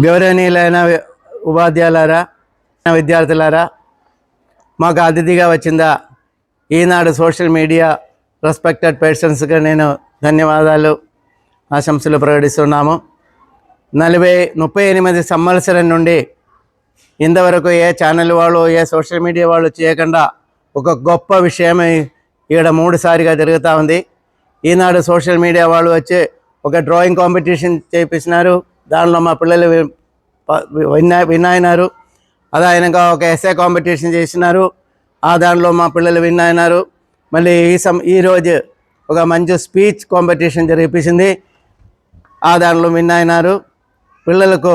గౌరవనీయులైన ఉపాధ్యాయులారా విద్యార్థులారా మాకు అతిథిగా వచ్చిందా ఈనాడు సోషల్ మీడియా రెస్పెక్టెడ్ పర్సన్స్గా నేను ధన్యవాదాలు ఆశంసలు ప్రకటిస్తున్నాము. నలభై ముప్పై ఎనిమిది సంవత్సరం నుండి ఇంతవరకు ఏ ఛానల్ వాళ్ళు ఏ సోషల్ మీడియా వాళ్ళు చేయకుండా ఒక గొప్ప విషయం ఇక్కడ మూడుసారిగా జరుగుతూ ఉంది. ఈనాడు సోషల్ మీడియా వాళ్ళు వచ్చి ఒక డ్రాయింగ్ కాంపిటీషన్ చేపించినారు దానిలో మా పిల్లలు విన్నా విన్నాయినారు. అదాయనగా ఒక ఎస్ఏ కాంపిటీషన్ చేసినారు. ఆ దానిలో మా పిల్లలు విన్ అయినారు మళ్ళీ ఈ సం ఈరోజు ఒక మంచి స్పీచ్ కాంపిటీషన్ జరిపించింది ఆ దానిలో విన్ అయినారు పిల్లలకు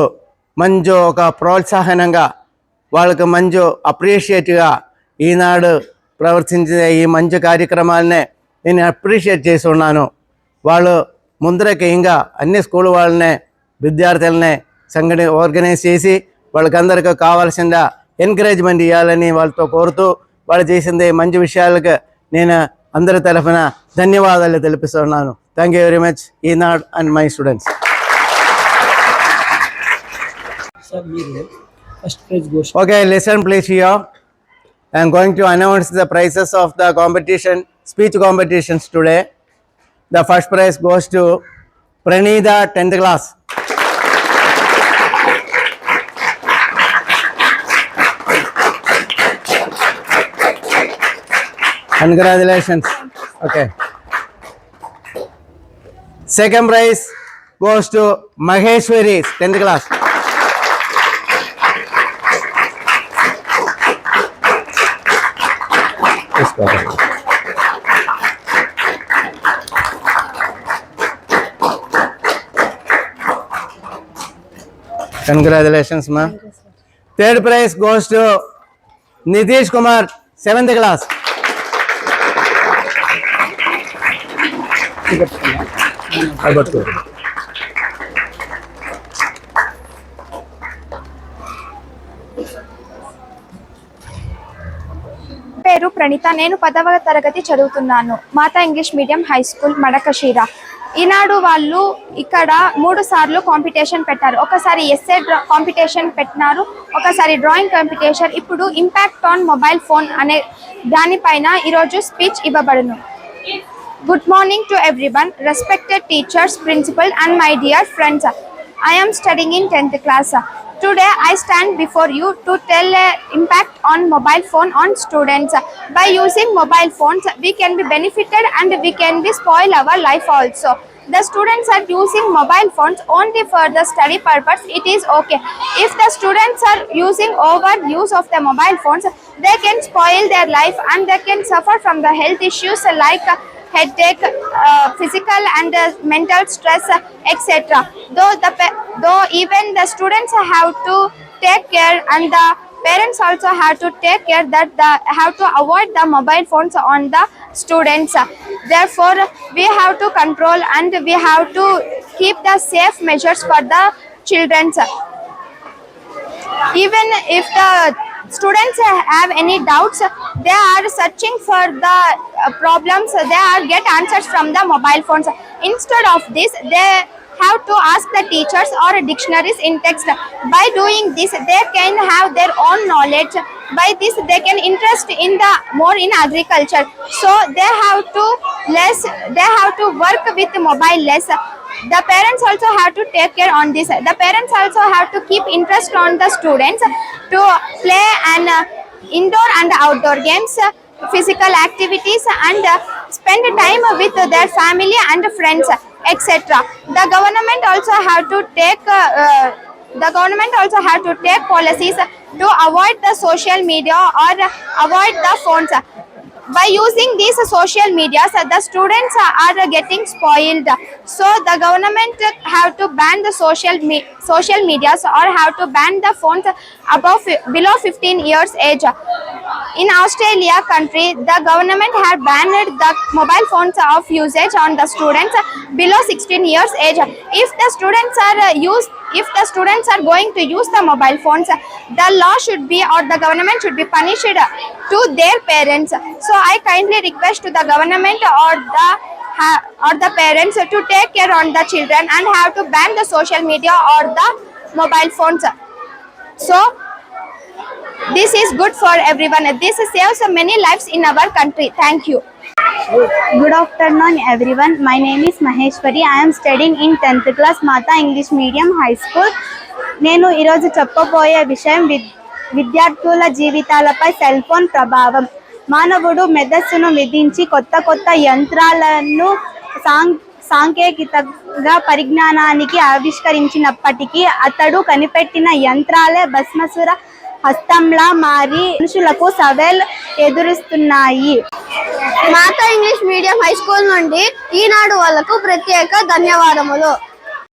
మంచి ఒక ప్రోత్సాహనంగా వాళ్ళకు మంచి అప్రిషియేట్గా ఈనాడు ప్రవర్తించే ఈ మంచి కార్యక్రమాలనే నేను అప్రిషియేట్ చేసి ఉన్నాను. వాళ్ళు ముందరకి ఇంకా అన్ని స్కూల్ వాళ్ళనే విద్యార్థులనే సంఘటన ఆర్గనైజ్ చేసి వాళ్ళకందరికి కావాల్సిన ఎంకరేజ్మెంట్ ఇవ్వాలని వాళ్ళతో కోరుతూ వాళ్ళు చేసింది మంచి విషయాలకు నేను అందరి తరఫున ధన్యవాదాలు తెలిపిస్తున్నాను thank you very much Eenadu and my students okay listen please you I'm going to announce the prizes of the competition speech competitions today the first prize goes to Praneetha tenth class congratulations okay second prize goes to Maheshwari tenth class congratulations మా third prize goes to to Nitish Kumar seventh class Alberto. పేరు ప్రణీత. నేను పదవ తరగతి చదువుతున్నాను. మాతా English medium high school Madakasira. Eenadu వాళ్ళు ఇక్కడ మూడు సార్లు కాంపిటీషన్ పెట్టారు. ఒకసారి ఎస్ఏ కాంపిటీషన్ పెట్టినారు. ఒకసారి డ్రాయింగ్ కాంపిటీషన్ ఇప్పుడు ఇంపాక్ట్ ఆన్ మొబైల్ ఫోన్ అనే దానిపైన ఈరోజు స్పీచ్ ఇవ్వబడును. Good morning to everyone, respected teachers, principal and my dear friends. I am studying in 10th class. Today I stand before you to tell uh, impact on mobile phone on students. By using mobile phones, we can be benefited and we can be spoil our life also. The students are using mobile phones only for the study purpose. It is okay. If the students are using overuse of the mobile phones, they can spoil their life and they can suffer from the health issues like headache, uh, physical and uh, mental stress, uh, etc. Though the though even the students have to take care and the parents also have to take care that the have to avoid the mobile phones on the students. Therefore, we have to control and we have to keep the safe measures for the children even if the students have any doubts they are searching for the uh, problems. They are get answers from the mobile phones. Instead of this they have to ask the teachers or dictionaries in text. By doing this they can have their own knowledge. By this they can interest in the more in agriculture. So they have to less they have to work with mobile less the parents also have to take care on this. The parents also have to keep interest on the students to play and uh, indoor and outdoor games uh, physical activities and uh, spend time with their family and friends etc the government also have to take uh, the government also have to take policies to avoid the social media or avoid the phones by using these social medias uh, the students are getting spoiled. So the government have to ban the social me- social medias or have to ban the phones above below 15 years age. In australia country the government have banned the mobile phones of usage on the students below 16 years age. If the students are uh, used if the students are going to use the mobile phones the law should be or the government should be punished to their parents so i kindly request to the government or the or the parents to take care on the children and have to ban the social media or the mobile phones. So, this is good for everyone. This saves many lives in our country. Thank you. Good afternoon, everyone. My name is Maheshwari. I am studying in 10th class Mata English Medium High School. నేను ఈరోజు చెప్పబోయే విషయం విద్ విద్యార్థుల జీవితాలపై cell phone ప్రభావం మానవుడు మెదస్సును విధించి కొత్త కొత్త యంత్రాలను సాం సాంకేతికగా పరిజ్ఞానానికి ఆవిష్కరించినప్పటికీ అతడు కనిపెట్టిన యంత్రాలే భస్మసుర హస్తంలా మారి మనుషులకు సవేల్ ఎదురుస్తున్నాయి మాతా ఇంగ్లీష్ మీడియం హై స్కూల్ నుండి ఈనాడు వాళ్ళకు ప్రత్యేక ధన్యవాదములు.